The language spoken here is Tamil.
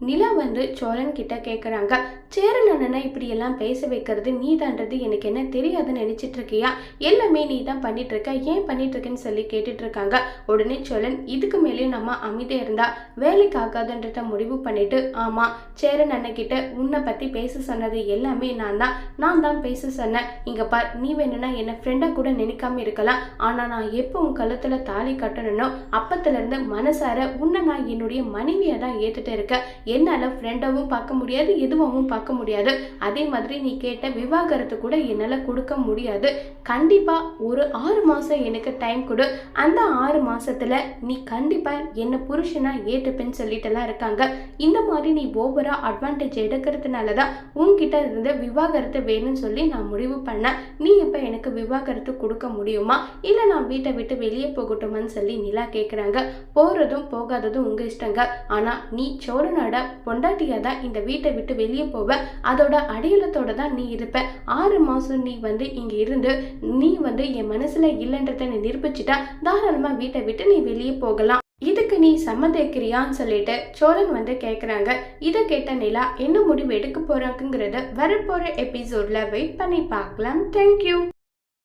நிலா வந்து சோழன் கிட்ட கேட்குறாங்க சேரன் அண்ணனை இப்படி எல்லாம் பேச வைக்கிறது நீ தான்றது எனக்கு என்ன தெரியாதுன்னு நினச்சிட்டு இருக்கியா? எல்லாமே நீ தான் பண்ணிட்டு இருக்க ஏன் பண்ணிட்டு இருக்கேன்னு சொல்லி கேட்டுட்டு இருக்காங்க. உடனே சோழன் இதுக்கு மேலேயும் நம்ம அமைதியாக இருந்தா வேலைக்கு ஆகாதுன்றத முடிவு பண்ணிட்டு ஆமா சேரன் அண்ணன் கிட்ட உன்னை பத்தி பேச சொன்னது எல்லாமே நான் தான் நான் தான் பேச சொன்னேன். இங்க பார் நீ வேணும்னா என்ன ஃப்ரெண்டா கூட நினைக்காம இருக்கலாம். ஆனா நான் எப்போ உன் கழுத்துல தாலி கட்டணும்னோ அப்பத்துல இருந்து மனசார உன்னை நான் என்னுடைய மனைவியை தான் ஏத்துட்டு இருக்கேன். என்னால் ஃப்ரெண்டாகவும் பார்க்க முடியாது எதுவாகவும் பார்க்க முடியாது. அதே மாதிரி நீ கேட்ட விவாகரத்து கூட என்னால் கொடுக்க முடியாது. கண்டிப்பாக ஒரு ஆறு மாதம் எனக்கு டைம் கொடு. அந்த ஆறு மாதத்தில் நீ கண்டிப்பாக என்னை புருஷனா ஏற்றுப்பேன்னு சொல்லிட்டுலாம் இருக்காங்க. இந்த மாதிரி நீ ஓவராக அட்வான்டேஜ் எடுக்கிறதுனால தான் உன்கிட்ட இருந்து விவாகரத்து வேணும்னு சொல்லி நான் முடிவு பண்ணேன். நீ இப்போ எனக்கு விவாகரத்து கொடுக்க முடியுமா? இல்லை நான் வீட்டை விட்டு வெளியே போகட்டுமான்னு சொல்லி நிலா கேட்குறாங்க போகிறதும் போகாததும் உங்கள் இஷ்டங்க. ஆனால் நீ சோழ நாடு சோழனோட பொண்டாட்டியாக தான் இந்த வீட்டை விட்டு வெளியே போவ. அதோட அடையாளத்தோட தான் நீ இருப்ப. ஆறு மாதம் நீ வந்து இங்கே இருந்து நீ வந்து என் மனசில் இல்லைன்றத நீ நிரூபிச்சிட்டா தாராளமாக வீட்டை விட்டு நீ வெளியே போகலாம். இதுக்கு நீ சம்மதிக்கிறியான்னு சொல்லிட்டு சோழன் வந்து கேட்குறாங்க இதை கேட்ட நிலா என்ன முடிவு எடுக்க போறாங்கிறத வரப்போகிற எபிசோட்ல வெயிட் பண்ணி பார்க்கலாம். தேங்க்யூ